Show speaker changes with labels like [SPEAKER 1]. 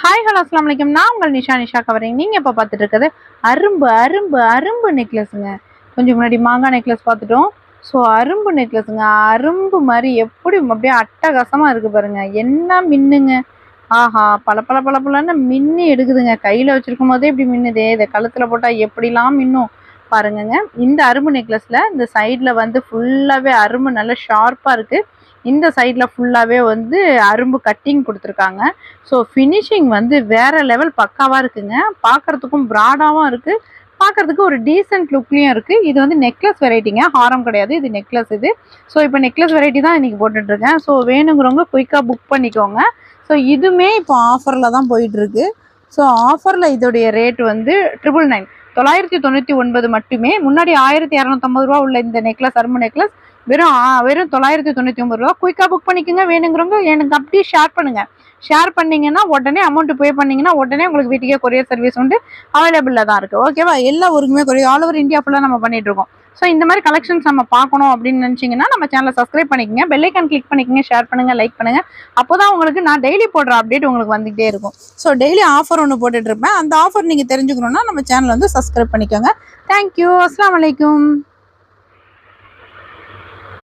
[SPEAKER 1] Hi hello அஸ்லாம் வலைக்கம் நான் உங்கள் நிஷா நிஷா கவரிங். நீங்கள் இப்போ பார்த்துட்டு இருக்கிறது அரும்பு அரும்பு அரும்பு நெக்லஸுங்க கொஞ்சம் முன்னாடி மாங்காய் நெக்லஸ் பார்த்துட்டோம். ஸோ அரும்பு நெக்லஸுங்க அரும்பு மாதிரி எப்படி அப்படியே அட்டகாசமாக இருக்குது பாருங்க. என்ன மின்னுங்க? ஆஹா பல பல பல பலன்னு மின்னு எடுக்குதுங்க. கையில் வச்சுருக்கும் போதே இப்படி மின்னுதே. இதை கழுத்தில் போட்டால் எப்படிலாம் மின்னும் பாருங்கங்க. இந்த அரும்பு நெக்லஸில் இந்த சைடில் வந்து ஃபுல்லாகவே அரும்பு நல்லா ஷார்ப்பாக இருக்குது இந்த சைடில் ஃபுல்லாகவே வந்து அரும்பு கட்டிங் கொடுத்துருக்காங்க. ஸோ ஃபினிஷிங் வந்து வேறு லெவல் பக்காவாக இருக்குங்க. பார்க்கறதுக்கும் ப்ராடாகவும் இருக்குது பார்க்கறதுக்கு ஒரு டீசென்ட் லுக்லேயும் இருக்குது இது வந்து நெக்லஸ் வெரைட்டிங்க ஹாரம் கிடையாது. இது நெக்லஸ் இது. ஸோ இப்போ நெக்லஸ் வெரைட்டி தான் இன்றைக்கி போட்டுட்ருக்கேன் ஸோ வேணுங்கிறவங்க குயிக்காக புக் பண்ணிக்கோங்க. ஸோ இதுவுமே இப்போ ஆஃபரில் தான் போயிட்டுருக்கு. ஸோ ஆஃபரில் இதோடைய ரேட் வந்து ட்ரிபிள் நைன் தொள்ளாயிரத்தி தொண்ணூற்றி ஒன்பது மட்டுமே. முன்னாடி ஆயிரத்தி இரநூத்தம்பது ரூபா உள்ள இந்த நெக்லஸ் அரும்பு நெக்லஸ் வெறும் ஆ- வெறும் தொள்ளாயிரத்தி தொண்ணூற்றி ஒம்பது ரூபா. குயிக்காக புக் பண்ணிக்கோங்க. வேணுங்கிறவங்க எனக்கு அப்படியே ஷேர் பண்ணுங்கள் ஷேர் பண்ணிங்கன்னா உடனே அமௌண்ட் பே பண்ணிங்கன்னா உடனே உங்களுக்கு வீட்டுக்கே கொரியர் சர்வீஸ் உண்டு. அவைலபிளில் தான் இருக்குது ஓகேவா எல்லா ஊருக்குமே கொரியர் ஆல் ஓவர் இந்தியா ஃபுல்லாக நம்ம பண்ணிகிட்ருக்கோம் இருக்கோம். ஸோ இந்த மாதிரி கலெக்ஷன்ஸ் நம்ம பார்க்கணும் அப்படின்னு நினச்சிங்கன்னா நம்ம சேனலை சப்ஸ்கிரைப் பண்ணிக்கங்க. பெல்லைக்கான் கிளிக் பண்ணிக்கங்க. ஷேர் பண்ணுங்கள் லைக் பண்ணுங்கள் அப்போ தான் உங்களுக்கு நான் டெய்லி போடுற அப்டேட் உங்களுக்கு வந்துகிட்டே இருக்கும். ஸோ டெய்லி ஆஃபர் ஒன்று போட்டுட்ருப்பேன் அந்த ஆஃபர் நீங்கள் தெரிஞ்சுக்கணுன்னா நம்ம சேனல் வந்து சப்ஸ்கிரைப் பண்ணிக்கோங்க. தேங்க்யூ அஸ்லாம் வலைக்கம்